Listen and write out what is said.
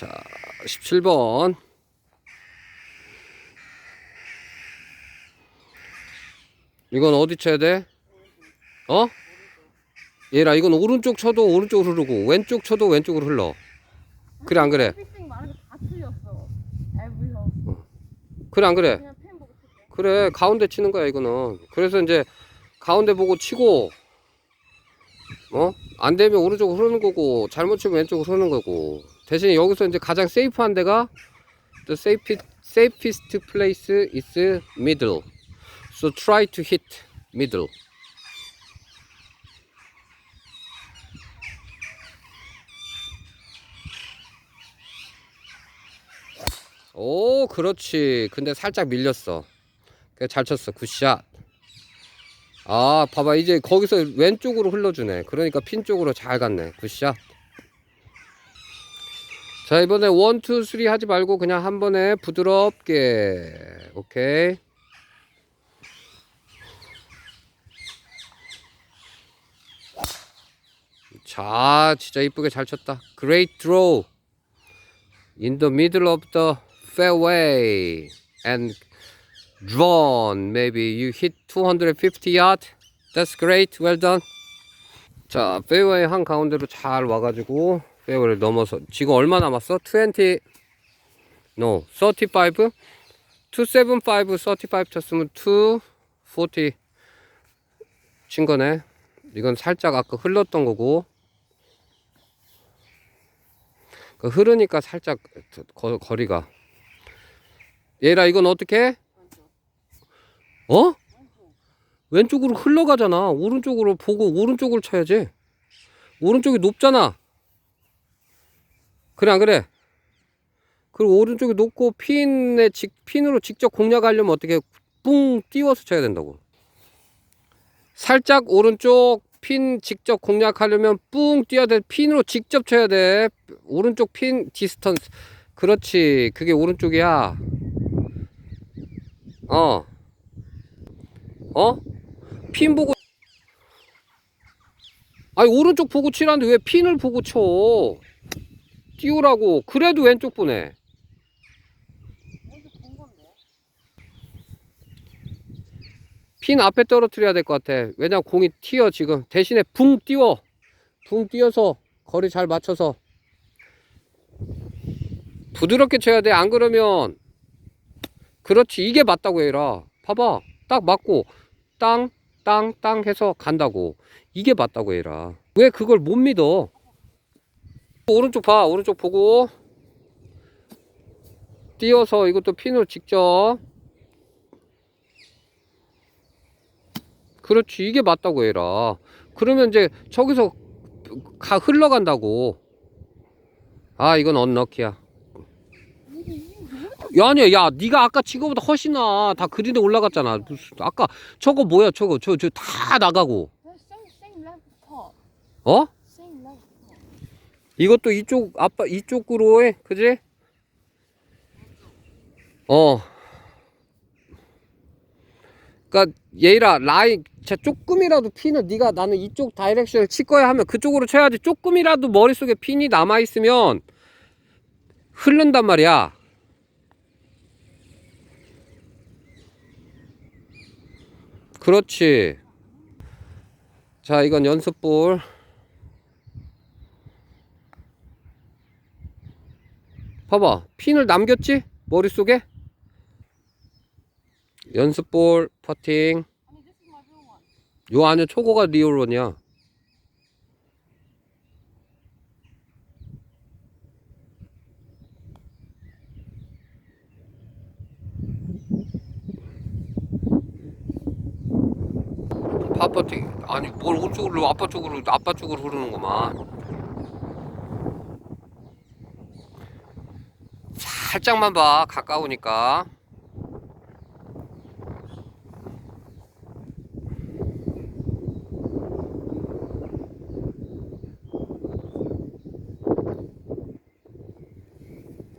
자, 17번. 이건 어디 쳐야 돼? 어? 얘라 이건 오른쪽 쳐도 오른쪽으로 흐르고 왼쪽 쳐도 왼쪽으로 흘러. 그래 안 그래? 틀렸어. every house. 그래 안 그래? 그래 가운데 치는 거야 이거는. 그래서 이제 가운데 보고 치고 어? 안 되면 오른쪽으로 흐르는 거고 잘못 치면 왼쪽으로 흐르는 거고 대신 여기서 이제 가장 세이프한 데가 the safest, safest place is middle. So try to hit middle. 오, 그렇지. 근데 살짝 밀렸어. 잘 쳤어. 굿샷. 아, 봐봐. 이제 거기서 왼쪽으로 흘러주네. 그러니까 핀 쪽으로 잘 갔네. 굿샷. 자, 이번에 원, 투, 쓰리 하지 말고 그냥 한 번에 부드럽게. 오케이. 자, 진짜 이쁘게 잘 쳤다. Great draw. In the middle of the fairway. And drawn. Maybe you hit 250 yard. That's great. Well done. 자, 페어웨이 한 가운데로 잘 와가지고 페어웨이를 넘어서 지금 얼마 남았어? 20 No, 35? 275, 35 쳤으면 240 친 거네. 이건 살짝 아까 흘렀던 거고. 그 흐르니까 살짝 거, 거리가. 얘라 이건 어떻게? 해? 어? 왼쪽으로 흘러가잖아. 오른쪽으로 보고 오른쪽으로 쳐야지. 오른쪽이 높잖아. 그래 안 그래? 그리고 오른쪽이 높고 핀에 직, 핀으로 직접 공략하려면 어떻게 뿡 띄워서 쳐야 된다고. 살짝 오른쪽 핀 직접 공략하려면 뿡 뛰어야 돼. 핀으로 직접 쳐야 돼. 오른쪽 핀 디스턴스. 그렇지. 그게 오른쪽이야. 어. 어? 핀 보고 아니 오른쪽 보고 치라는데 왜 핀을 보고 쳐? 띄우라고. 그래도 왼쪽 보내. 핀 앞에 떨어뜨려야 될 것 같아. 왜냐 공이 튀어 지금. 대신에 붕 띄워. 붕 띄어서 거리 잘 맞춰서 부드럽게 쳐야 돼. 안 그러면 그렇지. 이게 맞다고 해라. 봐봐. 딱 맞고 땅, 땅, 땅 해서 간다고. 이게 맞다고 해라. 왜 그걸 못 믿어? 오른쪽 봐. 오른쪽 보고. 띄어서 이것도 핀으로 직접. 그렇지. 이게 맞다고 해라 그러면 이제 저기서 가 흘러간다고. 아 이건 언럭키야. 야 아니야. 야 네가 아까 지금보다 훨씬 나다 그린에 올라갔잖아. 무슨 아까 저거 뭐야? 저거 저 저 다 나가고 이것도 이쪽 아빠 이쪽으로 해 그지? 어. 그니까 얘라 라인 자 조금이라도 핀을 네가 나는 이쪽 다이렉션을 칠 거야 하면 그쪽으로 쳐야지. 조금이라도 머릿속에 핀이 남아 있으면 흐른단 말이야. 그렇지. 자 이건 연습볼 봐봐 핀을 남겼지? 머릿속에? 연습볼 퍼팅. 요 안에 초고가 리얼원이야. 파퍼팅. 아니 뭘 오쪽으로 아빠 쪽으로 아빠 쪽으로 흐르는구만 살짝만 봐. 가까우니까